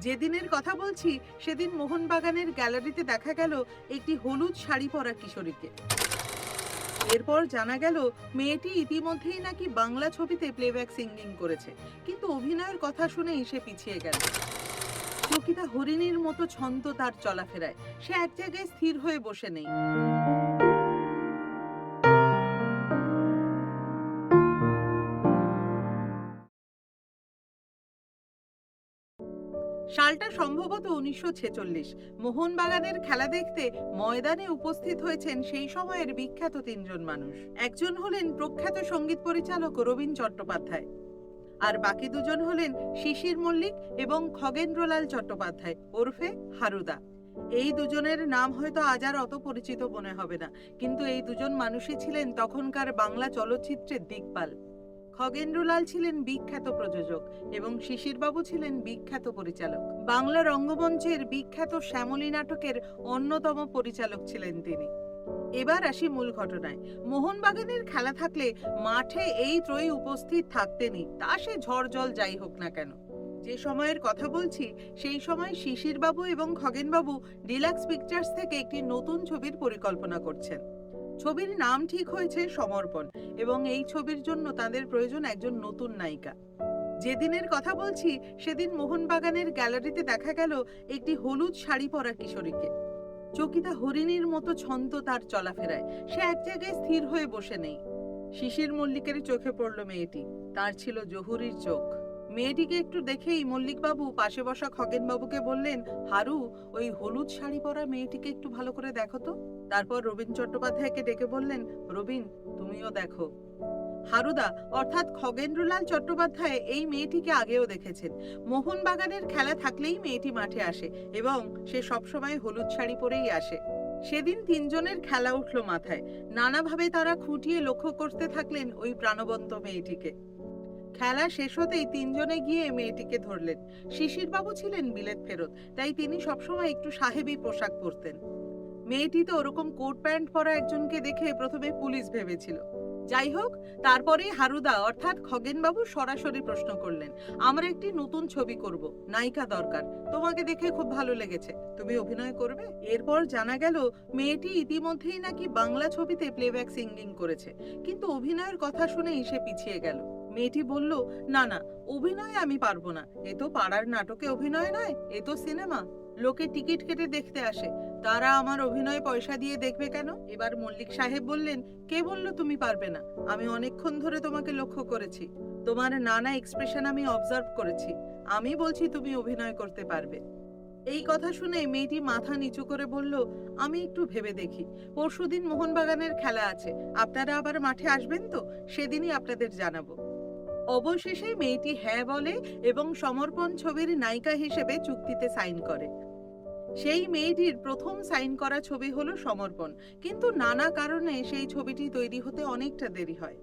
যেদিনের কথা বলছি, সেদিন মোহনবাগানের গ্যালারিতে দেখা গেল একটি হলুদ শাড়ি পরা কিশোরীকে। এরপর জানা গেল, মেয়েটি ইতিমধ্যেই নাকি বাংলা ছবিতে প্লেব্যাক সিঙ্গিং করেছে। কিন্তু অভিনয়ের কথা শুনেই সে পিছিয়ে গেল। চকিতা হরিণীর মতো ছন্দ তার চলাফেরায়। সে এক জায়গায় স্থির হয়ে বসে নেই। সালটা সম্ভবত উনিশশো ছেচল্লিশ। মোহনবাগানের খেলা দেখতে ময়দানে উপস্থিত হয়েছেন সেই সময়ের বিখ্যাত তিনজন মানুষ। একজন হলেন প্রখ্যাত সংগীত পরিচালক রবীন চট্টোপাধ্যায় আর বাকি দুজন হলেন শিশির মল্লিক এবং খগেন্দ্রলাল চট্টোপাধ্যায় ওরফে হারুদা। এই দুজনের নাম হয়তো আজ আর অত পরিচিত মনে হবে না, কিন্তু এই দুজন মানুষই ছিলেন তখনকার বাংলা চলচ্চিত্রের দিকপাল। খগেন্দ্রলাল ছিলেন বিখ্যাত প্রযোজক এবং শিশিরবাবু ছিলেন বিখ্যাত পরিচালক। বাংলা রঙ্গমঞ্চের বিখ্যাত শ্যামলী নাটকের অন্যতম পরিচালক ছিলেন তিনি। এবার আসি মূল ঘটনায়। মোহনবাগানের খেলা থাকলে মাঠে এই ত্রয়ী উপস্থিত থাকতেনই, তা সে ঝড় জল যাই হোক না কেন। যে সময়ের কথা বলছি, সেই সময় শিশিরবাবু এবং খগেনবাবু ডিলাক্স পিকচার্স থেকে একটি নতুন ছবির পরিকল্পনা করছেন। ছবির নাম ঠিক হয়েছে সমর্পণ এবং এই ছবির জন্য তাদের প্রয়োজন একজন নতুন নায়িকা। যেদিনের কথা বলছি, সেদিন মোহনবাগানের গ্যালারিতে দেখা গেল একটি হলুদ শাড়ি পরা কিশোরীকে। চকিতা হরিণীর মতো ছন্দ তার চলাফেরায়। সে এক জায়গায় স্থির হয়ে বসে নেই। শিশির মল্লিকের চোখে পড়ল মেয়েটি। তার ছিল জহুরির চোখ। মেয়েটিকে একটু দেখেই মল্লিকবাবু পাশে বসা খগেনবাবুকে বললেন, হারু, ওই হলুদ শাড়ি পরা মেয়েটিকে একটু ভালো করে দেখো তো। তারপর রবীন চট্টোপাধ্যায়কে ডেকে বললেন, রবীন, তুমিও দেখো। হারুদা, অর্থাৎ খগেন্দ্রলাল চট্টোপাধ্যায় এই মেয়েটিকে আগেও দেখেছেন। মোহনবাগানের খেলা থাকলেই মেয়েটি মাঠে আসে এবং সে সবসময় হলুদ শাড়ি পরেই আসে। সেদিন তিনজনের খেলা উঠল মাথায়। নানাভাবে তারা খুঁটিয়ে লক্ষ্য করতে থাকলেন ওই প্রাণবন্ত মেয়েটিকে। খেলা শেষ হতেই তিনজনে গিয়ে মেয়েটিকে ধরলেন। শিশিরবাবু ছিলেন বিলেত ফেরত, তাই তিনি সবসময় একটু সাহেবী পোশাক পরতেন। মেয়েটি তো ওরকম কোট প্যান্ট পরা একজনকে দেখে প্রথমে পুলিশ ভেবেছিল। যাই হোক তারপরে হারুদা অর্থাৎ খগেনবাবু সরাসরি প্রশ্ন করলেন, আমরা একটি নতুন ছবি করব, নায়িকা দরকার, তোমাকে দেখে খুব ভালো লেগেছে, তুমি অভিনয় করবে? এরপর জানা গেল, মেয়েটি ইতিমধ্যেই নাকি বাংলা ছবিতে প্লেব্যাক সিঙ্গিং করেছে, কিন্তু অভিনয়ের কথা শুনেই সে পিছিয়ে গেল। মেয়েটি বলল, না না, অভিনয় আমি পারব না। এ তো পাড়ার নাটকে অভিনয় নয়, এ তো সিনেমা। লোকে টিকিট কেটে দেখতে আসে। তারা আমার অভিনয় পয়সা দিয়ে দেখবে কেন? এবার মল্লিক সাহেব বললেন, কে বলল তুমি পারবে না? আমি অনেকক্ষণ ধরে তোমাকে লক্ষ্য করেছি। তোমার নানা এক্সপ্রেশন আমি অবজার্ভ করেছি। আমি বলছি তুমি অভিনয় করতে পারবে। এই কথা শুনে মেয়েটি মাথা নিচু করে বলল, আমি একটু ভেবে দেখি। পরশুদিন মোহনবাগানের খেলা আছে। আপনারা আবার মাঠে আসবেন তো? সেদিনই আপনাদের জানাব। অবশেষে মেয়েটি হ্যাঁ বলে এবং সমর্পণ ছবির নায়িকা হিসেবে চুক্তিতে সাইন করে। সেই মেয়েটির প্রথম সাইন করা ছবি হলো সমর্পণ, কিন্তু নানা কারণে সেই ছবিটি তৈরি হতে অনেকটা দেরি হয়।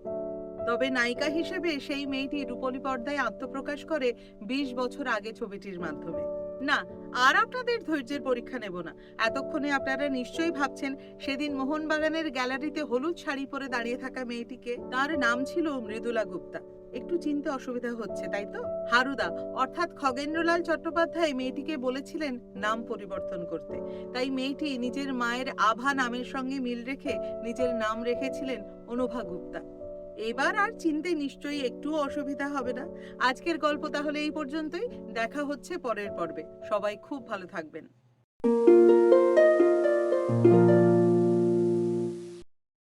তবে নায়িকা হিসেবে সেই মেয়েটি রূপলী পর্দায় আত্মপ্রকাশ করে ২০ বছর আগে ছবিটির মাধ্যমে। না, আর আপনাদের ধৈর্যের পরীক্ষা নেব না। এতক্ষণে আপনারা নিশ্চয়ই ভাবছেন, সেদিন মোহনবাগানের গ্যালারিতে হলুদ শাড়ি পরে দাঁড়িয়ে থাকা মেয়েটিকে, তার নাম ছিল মৃদুলা গুপ্তা। একটু চিনতে অসুবিধা হচ্ছে, তাই তো? হারুদা, অর্থাৎ খগেন্দ্রলাল চট্টোপাধ্যায় মেয়েটিকে বলেছিলেন নাম পরিবর্তন করতে। তাই মেয়েটি নিজের মায়ের আভা নামের সঙ্গে মিল রেখে নিজের নাম রেখেছিলেন অনুভা গুপ্তা। এবার আর চিনতে নিশ্চয়ই একটুও অসুবিধা হবে না। আজকের গল্প তাহলে এই পর্যন্তই। দেখা হচ্ছে পরের পর্বে। সবাই খুব ভালো থাকবেন।